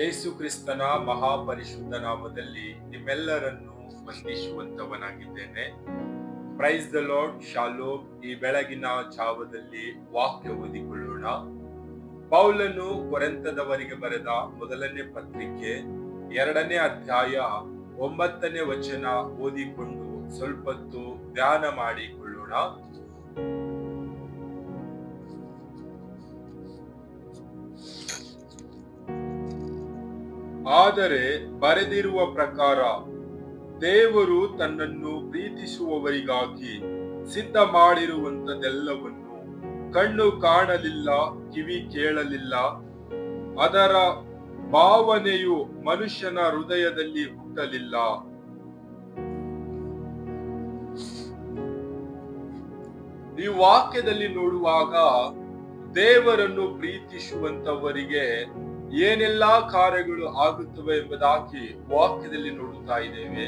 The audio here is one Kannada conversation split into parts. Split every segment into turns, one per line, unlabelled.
ಯೇಸು ಕ್ರಿಸ್ತನ ಮಹಾಪರಿಶುದ್ಧ ನಾಮದಲ್ಲಿ ನಿಮ್ಮೆಲ್ಲರನ್ನು ವಂದಿಸುವಂತವನಾಗಿದ್ದೇನೆ ಪ್ರೈಸ್ ದ ಲಾರ್ಡ್ ಶಾಲೋ ಈ ಬೆಳಗಿನ ಜಾವದಲ್ಲಿ ವಾಕ್ಯ ಓದಿಕೊಳ್ಳೋಣ. ಪೌಲನು ಕೊರೆಂತದವರಿಗೆ ಬರೆದ ಮೊದಲನೇ ಪತ್ರಿಕೆ ಎರಡನೇ ಅಧ್ಯಾಯ ಒಂಬತ್ತನೇ ವಚನ ಓದಿಕೊಂಡು ಸ್ವಲ್ಪತ್ತು ಧ್ಯಾನ ಮಾಡಿಕೊಳ್ಳೋಣ. ಆದರೆ ಬರೆದಿರುವ ಪ್ರಕಾರ ದೇವರು ತನ್ನನ್ನು ಪ್ರೀತಿಸುವವರಿಗಾಗಿ ಸಿದ್ಧ ಮಾಡಿರುವಂತದೆಲ್ಲವನ್ನು ಕಣ್ಣು ಕಾಣಲಿಲ್ಲ, ಕಿವಿ ಕೇಳಲಿಲ್ಲ. ಅದರ ಭಾವನೆಯು ಮನುಷ್ಯನ ಹೃದಯದಲ್ಲಿ ಹುಟ್ಟಲಿಲ್ಲ. ಈ ವಾಕ್ಯದಲ್ಲಿ ನೋಡುವಾಗ ದೇವರನ್ನು ಪ್ರೀತಿಸುವಂತವರಿಗೆ ಏನೆಲ್ಲಾ ಕಾರ್ಯಗಳು ಆಗುತ್ತವೆ ಎಂಬುದಾಗಿ ವಾಕ್ಯದಲ್ಲಿ ನೋಡುತ್ತಾ ಇದ್ದೇವೆ.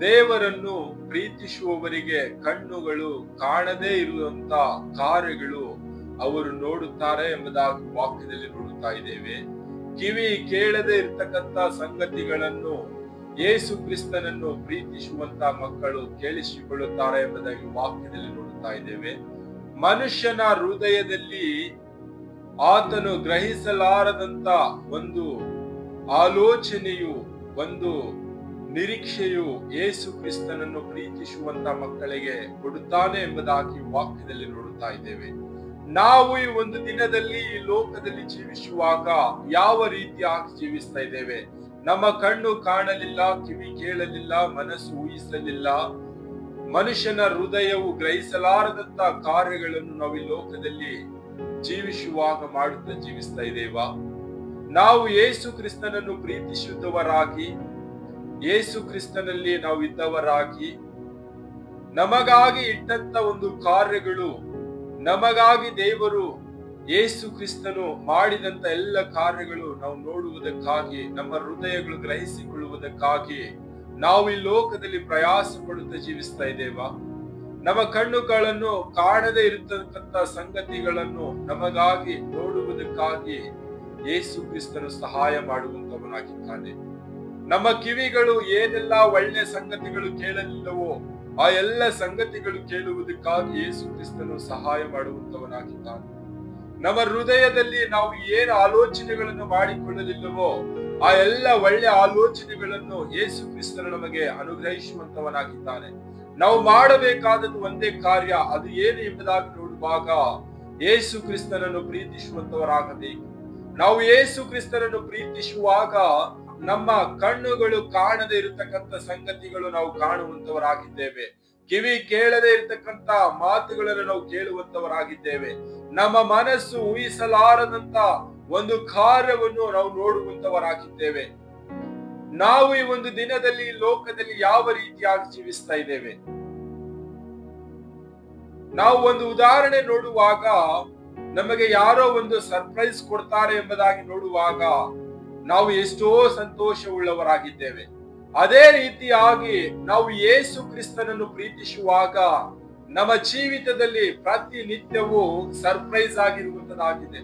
ದೇವರನ್ನು ಪ್ರೀತಿಸುವವರಿಗೆ ಕಣ್ಣುಗಳು ಕಾಣದೇ ಇರುವಂತ ಕಾರ್ಯಗಳು ಅವರು ನೋಡುತ್ತಾರೆ ಎಂಬುದಾಗಿ ವಾಕ್ಯದಲ್ಲಿ ನೋಡುತ್ತಾ ಇದ್ದೇವೆ. ಕಿವಿ ಕೇಳದೆ ಇರ್ತಕ್ಕಂತ ಸಂಗತಿಗಳನ್ನು ಯೇಸು ಕ್ರಿಸ್ತನನ್ನು ಪ್ರೀತಿಸುವಂತ ಮಕ್ಕಳು ಕೇಳಿಸಿಕೊಳ್ಳುತ್ತಾರೆ ಎಂಬುದಾಗಿ ವಾಕ್ಯದಲ್ಲಿ ನೋಡುತ್ತಾ ಇದ್ದೇವೆ. ಮನುಷ್ಯನ ಹೃದಯದಲ್ಲಿ ಆತನು ಗ್ರಹಿಸಲಾರದಂತ ಒಂದು ಆಲೋಚನೆಯು, ಒಂದು ನಿರೀಕ್ಷೆಯು ಏಸು ಕ್ರಿಸ್ತನನ್ನು ಪ್ರೀತಿಸುವಂತ ಮಕ್ಕಳಿಗೆ ಕೊಡುತ್ತಾನೆ ಎಂಬುದಾಗಿ ವಾಕ್ಯದಲ್ಲಿ ನೋಡುತ್ತಾ ಇದ್ದೇವೆ. ನಾವು ಈ ಒಂದು ದಿನದಲ್ಲಿ ಈ ಲೋಕದಲ್ಲಿ ಜೀವಿಸುವಾಗ ಯಾವ ರೀತಿಯಾಗಿ ಜೀವಿಸ್ತಾ ಇದ್ದೇವೆ? ನಮ್ಮ ಕಣ್ಣು ಕಾಣಲಿಲ್ಲ, ಕಿವಿ ಕೇಳಲಿಲ್ಲ, ಮನಸ್ಸು ಊಹಿಸಲಿಲ್ಲ. ಮನುಷ್ಯನ ಹೃದಯವು ಗ್ರಹಿಸಲಾರದಂತ ಕಾರ್ಯಗಳನ್ನು ನಾವು ಈ ಲೋಕದಲ್ಲಿ ಜೀವಿಸುವಾಗ ಮಾಡುತ್ತಾ ಜೀವಿಸ್ತಾ ಇದ್ದೇವಾ? ನಾವು ಯೇಸು ಕ್ರಿಸ್ತನನ್ನು ಪ್ರೀತಿಸುತ್ತವರಾಗಿ, ಯೇಸು ಕ್ರಿಸ್ತನಲ್ಲಿ ನಾವು ಇದ್ದವರಾಗಿ, ನಮಗಾಗಿ ಇಟ್ಟಂತ ಒಂದು ಕಾರ್ಯಗಳು, ನಮಗಾಗಿ ದೇವರು ಯೇಸು ಕ್ರಿಸ್ತನು ಮಾಡಿದಂತ ಎಲ್ಲ ಕಾರ್ಯಗಳು ನಾವು ನೋಡುವುದಕ್ಕಾಗಿ, ನಮ್ಮ ಹೃದಯಗಳು ಗ್ರಹಿಸಿಕೊಳ್ಳುವುದಕ್ಕಾಗಿ ನಾವು ಈ ಲೋಕದಲ್ಲಿ ಪ್ರಯಾಸ ಪಡುತ್ತಾ ಜೀವಿಸ್ತಾ ಇದ್ದೇವಾ? ನಮ್ಮ ಕಣ್ಣುಗಳನ್ನು ಕಾಣದೇ ಇರತಕ್ಕಂತ ಸಂಗತಿಗಳನ್ನು ನಮಗಾಗಿ ನೋಡುವುದಕ್ಕಾಗಿ ಯೇಸು ಕ್ರಿಸ್ತನು ಸಹಾಯ ಮಾಡುವಂತವನಾಗಿದ್ದಾನೆ ನಮ್ಮ ಕಿವಿಗಳು ಏನೆಲ್ಲ ಒಳ್ಳೆ ಸಂಗತಿಗಳು ಕೇಳಲಿಲ್ಲವೋ ಆ ಎಲ್ಲ ಸಂಗತಿಗಳು ಕೇಳುವುದಕ್ಕಾಗಿ ಯೇಸು ಕ್ರಿಸ್ತನು ಸಹಾಯ ಮಾಡುವಂತವನಾಗಿದ್ದಾನೆ ನಮ್ಮ ಹೃದಯದಲ್ಲಿ ನಾವು ಏನು ಆಲೋಚನೆಗಳನ್ನು ಮಾಡಿಕೊಳ್ಳಲಿಲ್ಲವೋ ಆ ಎಲ್ಲ ಒಳ್ಳೆ ಆಲೋಚನೆಗಳನ್ನು ಯೇಸು ಕ್ರಿಸ್ತನು ನಮಗೆ ಅನುಗ್ರಹಿಸುವಂತವನಾಗಿದ್ದಾನೆ ನಾವು ಮಾಡಬೇಕಾದದ್ದು ಒಂದೇ ಕಾರ್ಯ, ಅದು ಏನು ಎಂಬುದಾಗಿ ನೋಡುವಾಗ ಯೇಸು ಕ್ರಿಸ್ತನನ್ನು ಪ್ರೀತಿಸುವಂತವರಾಗಬೇಕು ನಾವು ಯೇಸು ಕ್ರಿಸ್ತನನ್ನು ಪ್ರೀತಿಸುವಾಗ ನಮ್ಮ ಕಣ್ಣುಗಳು ಕಾಣದೆ ಇರತಕ್ಕಂತ ಸಂಗತಿಗಳು ನಾವು ಕಾಣುವಂತವರಾಗಿದ್ದೇವೆ. ಕಿವಿ ಕೇಳದೆ ಇರತಕ್ಕಂತ ಮಾತುಗಳನ್ನು ನಾವು ಕೇಳುವಂತವರಾಗಿದ್ದೇವೆ. ನಮ್ಮ ಮನಸ್ಸು ಊಹಿಸಲಾರದಂತ ಒಂದು ಕಾರ್ಯವನ್ನು ನಾವು ನೋಡುವಂತವರಾಗಿದ್ದೇವೆ. ನಾವು ಈ ಒಂದು ದಿನದಲ್ಲಿ ಲೋಕದಲ್ಲಿ ಯಾವ ರೀತಿಯಾಗಿ ಜೀವಿಸ್ತಾ ಇದ್ದೇವೆ? ನಾವು ಒಂದು ಉದಾಹರಣೆ ನೋಡುವಾಗ ನಮಗೆ ಯಾರೋ ಒಂದು ಸರ್ಪ್ರೈಸ್ ಕೊಡ್ತಾರೆ ಎಂಬುದಾಗಿ ನೋಡುವಾಗ ನಾವು ಎಷ್ಟೋ ಸಂತೋಷವುಳ್ಳವರಾಗಿದ್ದೇವೆ. ಅದೇ ರೀತಿಯಾಗಿ ನಾವು ಯೇಸು ಕ್ರಿಸ್ತನನ್ನು ಪ್ರೀತಿಸುವಾಗ ನಮ್ಮ ಜೀವಿತದಲ್ಲಿ ಪ್ರತಿನಿತ್ಯವೂ ಸರ್ಪ್ರೈಸ್ ಆಗಿರುವಂತದಾಗಿದೆ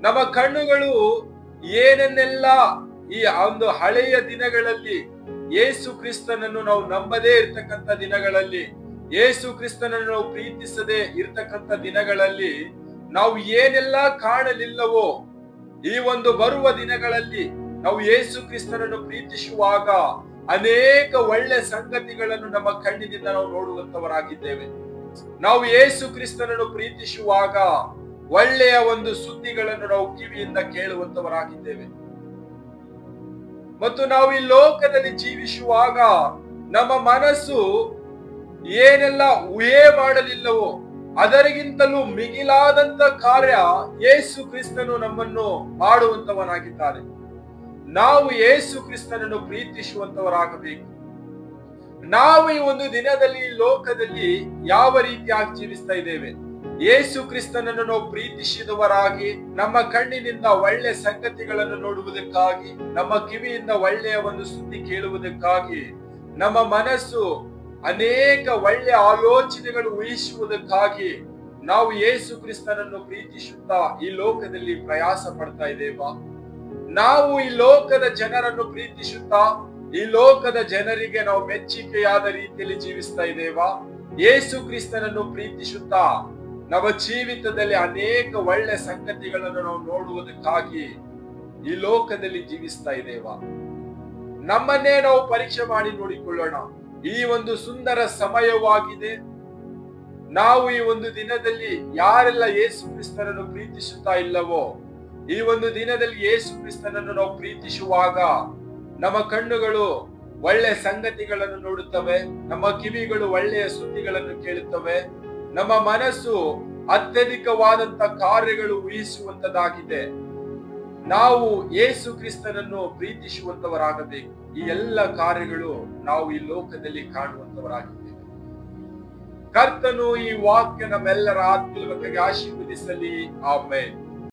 ನಮ್ಮ ಕಣ್ಣುಗಳು ಏನನ್ನೆಲ್ಲ ಈ ಒಂದು ಹಳೆಯ ದಿನಗಳಲ್ಲಿ ಯೇಸು ಕ್ರಿಸ್ತನನ್ನು ನಾವು ನಂಬದೇ ಇರ್ತಕ್ಕಂಥ ದಿನಗಳಲ್ಲಿ ಯೇಸು ಕ್ರಿಸ್ತನನ್ನು ನಾವು ಪ್ರೀತಿಸದೆ ಇರ್ತಕ್ಕಂಥ ದಿನಗಳಲ್ಲಿ ನಾವು ಏನೆಲ್ಲ ಕಾಣಲಿಲ್ಲವೋ ಈ ಒಂದು ಬರುವ ದಿನಗಳಲ್ಲಿ ನಾವು ಯೇಸು ಕ್ರಿಸ್ತನನ್ನು ಪ್ರೀತಿಸುವಾಗ ಅನೇಕ ಒಳ್ಳೆ ಸಂಗತಿಗಳನ್ನು ನಮ್ಮ ಕಣ್ಣಿನಿಂದ ನಾವು ನೋಡುವಂತವರಾಗಿದ್ದೇವೆ. ನಾವು ಯೇಸು ಕ್ರಿಸ್ತನನ್ನು ಪ್ರೀತಿಸುವಾಗ ಒಳ್ಳೆಯ ಒಂದು ಸುದ್ದಿಗಳನ್ನು ನಾವು ಕಿವಿಯಿಂದ ಕೇಳುವಂತವರಾಗಿದ್ದೇವೆ. ಮತ್ತು ನಾವು ಈ ಲೋಕದಲ್ಲಿ ಜೀವಿಸುವಾಗ ನಮ್ಮ ಮನಸ್ಸು ಏನೆಲ್ಲ ಊಹೆ ಮಾಡಲಿಲ್ಲವೋ ಅದರಿಗಿಂತಲೂ ಮಿಗಿಲಾದಂತ ಕಾರ್ಯ ಯೇಸು ಕ್ರಿಸ್ತನು ನಮ್ಮನ್ನು ಮಾಡುವಂತವನಾಗಿದ್ದಾನೆ ನಾವು ಯೇಸು ಕ್ರಿಸ್ತನನ್ನು ಪ್ರೀತಿಸುವಂತವರಾಗಬೇಕು. ನಾವು ಈ ಒಂದು ದಿನದಲ್ಲಿ ಲೋಕದಲ್ಲಿ ಯಾವ ರೀತಿಯಾಗಿ ಜೀವಿಸ್ತಾ ಇದ್ದೇವೆ? ಯೇಸು ಕ್ರಿಸ್ತನನ್ನು ನಾವು ಪ್ರೀತಿಸಿದವರಾಗಿ, ನಮ್ಮ ಕಣ್ಣಿನಿಂದ ಒಳ್ಳೆ ಸಂಗತಿಗಳನ್ನು ನೋಡುವುದಕ್ಕಾಗಿ, ನಮ್ಮ ಕಿವಿಯಿಂದ ಒಳ್ಳೆಯ ಒಂದು ಸುದ್ದಿ ಕೇಳುವುದಕ್ಕಾಗಿ, ನಮ್ಮ ಮನಸ್ಸು ಅನೇಕ ಒಳ್ಳೆ ಆಲೋಚನೆಗಳು ಉಹಿಸುವುದಕ್ಕಾಗಿ ನಾವು ಯೇಸು ಕ್ರಿಸ್ತನನ್ನು ಪ್ರೀತಿಸುತ್ತಾ ಈ ಲೋಕದಲ್ಲಿ ಪ್ರಯಾಸ ಪಡ್ತಾ ಇದ್ದೇವಾ. ನಾವು ಈ ಲೋಕದ ಜನರನ್ನು ಪ್ರೀತಿಸುತ್ತಾ ಈ ಲೋಕದ ಜನರಿಗೆ ನಾವು ಮೆಚ್ಚುಗೆಯಾದ ರೀತಿಯಲ್ಲಿ ಜೀವಿಸ್ತಾ ಇದ್ದೇವಾ. ಯೇಸು ಕ್ರಿಸ್ತನನ್ನು ಪ್ರೀತಿಸುತ್ತಾ ನಮ್ಮ ಜೀವಿತದಲ್ಲಿ ಅನೇಕ ಒಳ್ಳೆ ಸಂಗತಿಗಳನ್ನು ನಾವು ನೋಡುವುದಕ್ಕಾಗಿ ಈ ಲೋಕದಲ್ಲಿ ಜೀವಿಸ್ತಾ ಇದ್ದೇವಾ? ನಮ್ಮನ್ನೇ ನಾವು ಪರೀಕ್ಷೆ ಮಾಡಿ ನೋಡಿಕೊಳ್ಳೋಣ. ಈ ಒಂದು ಸುಂದರ ಸಮಯವಾಗಿದೆ. ನಾವು ಈ ಒಂದು ದಿನದಲ್ಲಿ ಯಾರೆಲ್ಲ ಯೇಸು ಕ್ರಿಸ್ತನನ್ನು ಪ್ರೀತಿಸುತ್ತಾ ಇಲ್ಲವೋ, ಈ ಒಂದು ದಿನದಲ್ಲಿ ಯೇಸು ಕ್ರಿಸ್ತನನ್ನು ನಾವು ಪ್ರೀತಿಸುವಾಗ ನಮ್ಮ ಕಣ್ಣುಗಳು ಒಳ್ಳೆ ಸಂಗತಿಗಳನ್ನು ನೋಡುತ್ತವೆ, ನಮ್ಮ ಕಿವಿಗಳು ಒಳ್ಳೆಯ ಸುದ್ದಿಗಳನ್ನು ಕೇಳುತ್ತವೆ ನಮ್ಮ ಮನಸ್ಸು ಅತ್ಯಧಿಕವಾದಂತ ಕಾರ್ಯಗಳು ಊಹಿಸುವಂತದಾಗಿದೆ ನಾವು ಯೇಸು ಕ್ರಿಸ್ತನನ್ನು ಪ್ರೀತಿಸುವಂತವರಾಗಬೇಕು ಈ ಎಲ್ಲ ಕಾರ್ಯಗಳು ನಾವು ಈ ಲೋಕದಲ್ಲಿ ಕಾಣುವಂತವರಾಗಿದ್ದೇವೆ ಕರ್ತನು ಈ ವಾಕ್ಯ ನಮ್ಮೆಲ್ಲರ ಆತ್ಮೀಯ ಆಶೀರ್ವದಿಸಲಿ. ಆಮೇಲೆ